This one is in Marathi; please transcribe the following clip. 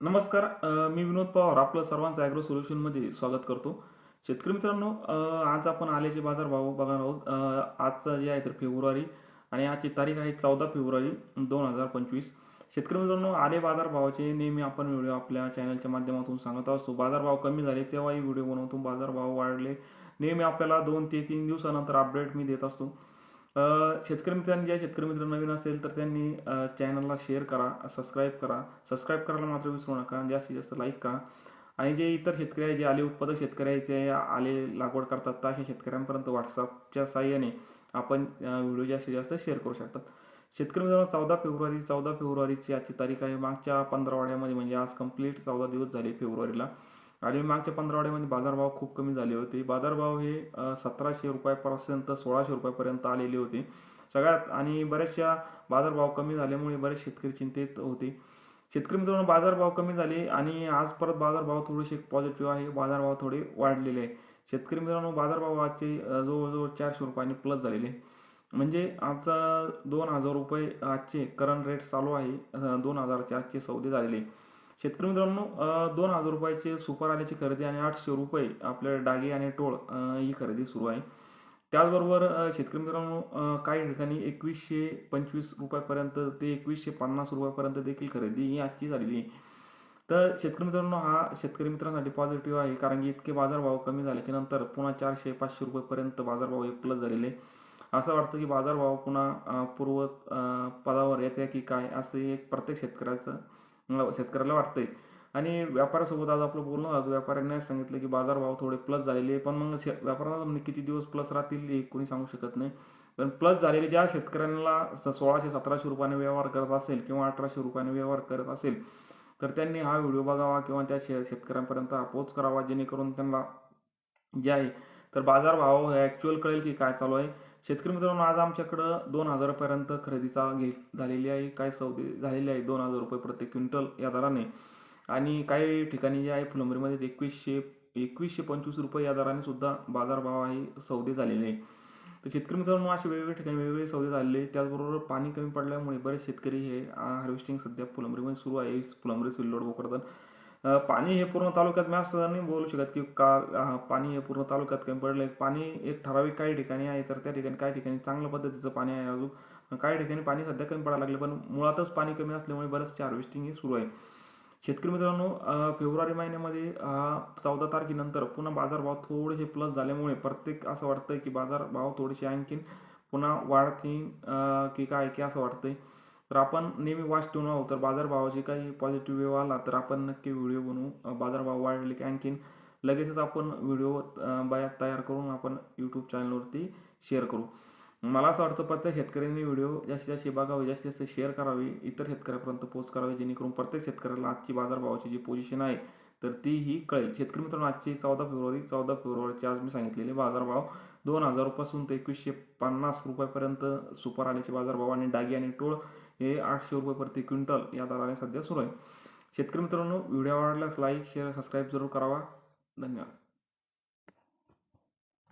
नमस्कार अ, मी विनोद पवार आपलं सर्वांचं ॲग्रो सोल्युशनमध्ये स्वागत करतो. शेतकरी मित्रांनो अ, आज आपण आल्याचे बाजारभाव बघणार आहोत. अ, आजचं जे आहे तर फेब्रुवारी आणि आजची तारीख आहे चौदा फेब्रुवारी दोन हजार पंचवीस. शेतकरी मित्रांनो आले बाजारभावाचे नेहमी आपण व्हिडिओ आपल्या चॅनलच्या माध्यमातून सांगत असतो. बाजारभाव कमी झाले तेव्हाही व्हिडिओ बनवतो. बाजारभाव वाढले नेहमी आपल्याला दोन ते तीन दिवसानंतर अपडेट मी देत असतो. अ, शेतकरी मित्रांनी ज्या शेतकरी मित्र नवीन असेल तर त्यांनी अ, चॅनलला शेअर करा सबस्क्राईब करा. सबस्क्राईब करायला मात्र विसरू नका जास्तीत जास्त लाईक करा. आणि जे इतर शेतकरी आहे जे आले उत्पादक शेतकरी आहे ते आले लागवड करतात तर अशा शेतकऱ्यांपर्यंत व्हॉट्सअपच्या साह्याने आपण व्हिडिओ जास्तीत जास्त शेअर करू शकतात. शेतकरी मित्रांनो चौदा फेब्रुवारी चौदा फेब्रुवारीची आजची तारीख आहे. मागच्या पंधरवाड्यामध्ये म्हणजे आज कंप्लीट चौदा दिवस झाले फेब्रुवारीला. आणि मागच्या पंधरावड्यामध्ये बाजारभाव खूप कमी झाले होते. बाजारभाव हे सतराशे रुपयापर्यंत सोळाशे रुपयापर्यंत आलेले होते. सगळ्यात आणि बऱ्याचशा बाजारभाव कमी झाल्यामुळे बरेच शेतकरी चिंतेत होते. शेतकरी मित्रांनो बाजारभाव कमी झाले आणि आज परत बाजारभाव थोडेसे पॉझिटिव्ह आहे. बाजारभाव थोडे वाढलेले आहे. शेतकरी मित्रांनो बाजारभाव आजचे जवळजवळ चारशे रुपयांनी प्लस झालेले म्हणजे आजचा दोन हजार रुपये आजचे करंट रेट चालू आहे. दोन हजारचे आजचे सौदे झालेले आहे. शेतकरी मित्रांनो दोन हजार रुपयाचे सुपर आल्याची खरेदी आणि आठशे रुपये आपल्या डागे आणि टोळ ही खरेदी सुरू आहे त्याचबरोबर शेतकरी मित्रांनो काही ठिकाणी एकवीसशे पंचवीस रुपयापर्यंत ते एकवीसशे पन्नास रुपयापर्यंत देखील खरेदी ही आजची झालेली आहे तर शेतकरी मित्रांनो हा शेतकरी मित्रांसाठी पॉझिटिव्ह आहे कारण की इतके बाजारभाव कमी झाल्याच्यानंतर पुन्हा चारशे पाचशे रुपयेपर्यंत बाजारभाव हे प्लस झालेले आहे. असं वाटतं की बाजारभाव पुन्हा पूर्व पदावर येते की काय असे एक प्रत्येक शेतकऱ्याचं शेतकऱ्याला वाटतंय. आणि व्यापाऱ्यासोबत आज आपलं बोलणं झालं. व्यापाऱ्यांनी सांगितलं की बाजारभाव थोडे प्लस झालेले आहे. पण मग शे व्यापाऱ्यांना म्हणजे किती दिवस प्लस राहतील हे कोणी सांगू शकत नाही. पण प्लस झालेले ज्या शेतकऱ्यांना स सोळाशे सतराशे रुपयाने व्यवहार करत असेल किंवा अठराशे रुपयाने व्यवहार करत असेल तर त्यांनी हा व्हिडिओ बघावा किंवा त्या शे शेतकऱ्यांपर्यंत हा पोच करावा. जेणेकरून त्यांना जे आहे तर बाजारभाव हे ॲक्च्युअल कळेल की काय चालू आहे. शेतकरी मित्रांनो आज आमच्याकडं दोन हजारापर्यंत खरेदीचा घे झालेली आहे. काय सौदे झालेली आहे? दोन हजार रुपये प्रति क्विंटल या दराने. आणि काही ठिकाणी जे आहे फुलंबरीमध्ये एकवीसशे एकवीसशे पंचवीस रुपये या दराने सुद्धा बाजारभाव आहे सौदे झालेले आहे. तर शेतकरी मित्रांनो असे वेगवेगळ्या ठिकाणी वेगवेगळे सौदे झालेले आहे. त्याचबरोबर पाणी कमी पडल्यामुळे बरेच शेतकरी हे हार्वेस्टिंग सध्या फुलंबरीमध्ये सुरू आहे. फुलंबरी सिल्लोड भोकरदन पाणी हे पूर्ण तालुक्यात मी असं नाही बोलू शकत की का पाणी हे पूर्ण तालुक्यात कमी पडलं आहे पाणी एक ठराविक काही ठिकाणी आहे तर त्या ठिकाणी काही ठिकाणी चांगल्या पद्धतीचं पाणी आहे अजून. काही ठिकाणी पाणी सध्या कमी पडायला लागले पण मुळातच पाणी कमी असल्यामुळे बरेचसे हार्वेस्टिंग हे सुरू आहे. शेतकरी मित्रांनो फेब्रुवारी महिन्यामध्ये चौदा तारखेनंतर पुन्हा बाजारभाव थोडेसे प्लस झाल्यामुळे प्रत्येक असं वाटतं की बाजारभाव थोडेसे आणखीन पुन्हा वाढतील की काय की असं वाटतंय. तर आपण नेहमी वाच ठेवून आहोत तर बाजारभावाचे काही पॉझिटिव्ह वेव आला तर आपण नक्की व्हिडिओ बनवू. बाजारभाव वाढले की आणखीन लगेचच आपण व्हिडिओ बाया तयार करून आपण यूट्यूब चॅनलवरती शेअर करू. मला असं वाटतं प्रत्येक शेतकऱ्यांनी व्हिडिओ जास्तीत जास्त बघावे जास्तीत जास्त शेअर करावी इतर शेतकऱ्यापर्यंत पोस्ट करावी जेणेकरून प्रत्येक शेतकऱ्याला आजची बाजारभावाची जी पोझिशन आहे तर ती ही कळेल. शेतकरी मित्रांनो आजची चौदा फेब्रुवारी चौदा फेब्रुवारीची आज मी सांगितलेले बाजारभाव दोन हजारपासून ते एकवीसशे पन्नास रुपयापर्यंत सुपर आल्याचे बाजारभाव आणि डागी आणि टोळ हे आठशे रुपये प्रति क्विंटल या दराने सध्या सुरू आहे. शेतकरी मित्रांनो व्हिडिओ आवडल्यास लाईक शेअर सबस्क्राईब जरूर करावा. धन्यवाद.